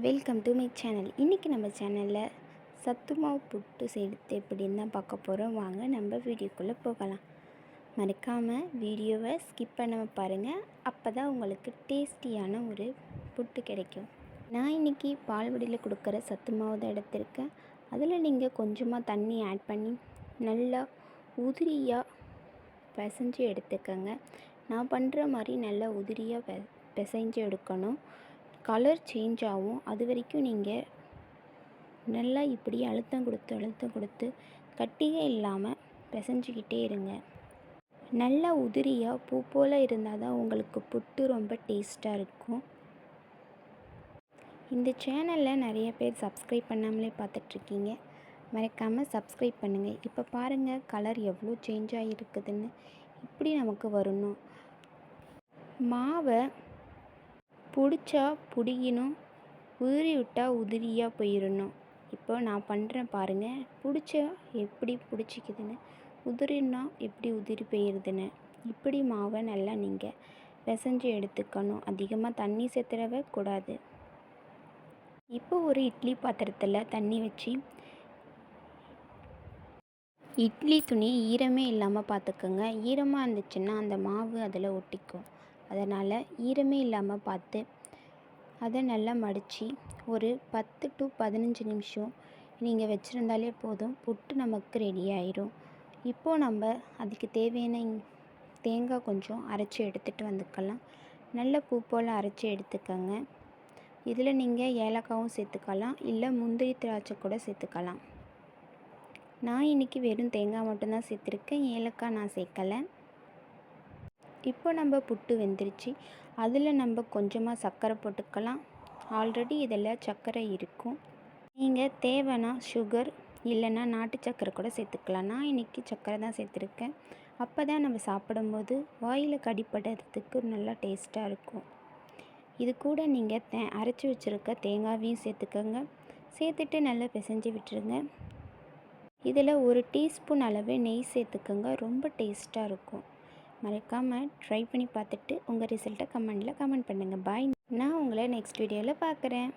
Welcome to my channel இன்றைக்கி நம்ம சேனலில் சத்து மாவு புட்டு செய்கிறது எப்படின்னு தான் பார்க்க போகிறோம் வாங்க நம்ம வீடியோக்குள்ளே போகலாம். மறக்காமல் வீடியோவை ஸ்கிப் பண்ணாமல் பாருங்கள் அப்போ தான் உங்களுக்கு டேஸ்டியான ஒரு புட்டு கிடைக்கும். நான் இன்றைக்கி பால்வடியில் கொடுக்குற சத்து மாவு தான் எடுத்திருக்கேன். அதில் நீங்கள் கொஞ்சமாக தண்ணி ஆட் பண்ணி நல்லா உதிரியாக பிசைஞ்சு எடுத்துக்கோங்க. நான் பண்ணுற மாதிரி நல்லா உதிரியாக பெ பிசைஞ்சு எடுக்கணும். கலர் சேஞ்ச் ஆகும். அது வரைக்கும் நீங்கள் நல்லா இப்படி அழுத்தம் கொடுத்து அழுத்தம் கொடுத்து கட்டியே இல்லாமல் பிசைஞ்சிக்கிட்டே இருங்க. நல்லா உதிரியாக பூ போல் இருந்தால் தான் உங்களுக்கு புட்டு ரொம்ப டேஸ்ட்டாக இருக்கும். இந்த சேனலில் நிறைய பேர் சப்ஸ்கிரைப் பண்ணாமலே பார்த்துட்ருக்கீங்க. மறக்காமல் சப்ஸ்கிரைப் பண்ணுங்கள் இப்போ பாருங்கள் கலர் எவ்வளோ சேஞ்ச் ஆகிருக்குதுன்னு. இப்படி நமக்கு வரணும். மாவை பிடிச்சா பிடிக்கணும் உதிரி விட்டால் உதிரியாக போயிடணும் இப்போ நான் பண்ணுறேன் பாருங்கள் பிடிச்சா எப்படி பிடிச்சிக்குதுன்னு? உதிரினா எப்படி உதிரி போயிடுதுன்னு இப்படி மாவை நல்லா நீங்கள் பிசைஞ்சு எடுத்துக்கணும். அதிகமாக தண்ணி சேர்த்துடவே கூடாது. இப்போ ஒரு இட்லி பாத்திரத்தில் தண்ணி வச்சு இட்லி துணி ஈரமே இல்லாமல் பார்த்துக்கோங்க ஈரமாக இருந்துச்சுன்னா அந்த மாவு அதில் ஒட்டிக்கும். அதனால் ஈரமே இல்லாமல் பார்த்து அதை நல்லா மடித்து ஒரு பத்து டு பதினஞ்சு நிமிஷம் நீங்கள் வச்சுருந்தாலே போதும். புட்டு நமக்கு ரெடி ஆயிரும். இப்போது நம்ம அதுக்கு தேவையான தேங்காய் கொஞ்சம் அரைச்சி எடுத்துகிட்டு வந்துக்கலாம். நல்ல பூ போல் அரைச்சி எடுத்துக்கோங்க. இதில் நீங்கள் ஏலக்காவும் சேர்த்துக்கலாம். இல்லை முந்திரி திராட்சை கூட சேர்த்துக்கலாம். நான் இன்றைக்கி வெறும் தேங்காய் மட்டும்தான் சேர்த்துருக்கேன். ஏலக்காய் நான் சேர்க்கலை. இப்போ நம்ம புட்டு வெந்துருச்சு. அதில் நம்ம கொஞ்சமாக சர்க்கரை போட்டுக்கலாம். ஆல்ரெடி இதில் சர்க்கரை இருக்கும். நீங்கள் தேவைன்னா சுகர் இல்லைன்னா நாட்டு சர்க்கரை கூட சேர்த்துக்கலாம். நான் இன்றைக்கி சர்க்கரை தான் சேர்த்துருக்கேன். அப்போ தான் நம்ம சாப்பிடும்போது வாயில் கடிப்படுறதுக்கு நல்லா டேஸ்ட்டாக இருக்கும். இது கூட நீங்கள் தே அரைச்சி வச்சுருக்க தேங்காவையும் சேர்த்துக்கோங்க. சேர்த்துட்டு நல்லா பிசைஞ்சு விட்டுருங்க. இதில் ஒரு டீஸ்பூன் அளவு நெய் சேர்த்துக்கோங்க. ரொம்ப டேஸ்ட்டாக இருக்கும். மறக்காமல் ட்ரை பண்ணி பார்த்துட்டு உங்கள் ரிசல்ட்டை கமெண்டில் கமெண்ட் பண்ணுங்கள் பாய் நான் உங்களை நெக்ஸ்ட் வீடியோவில் பார்க்குறேன்.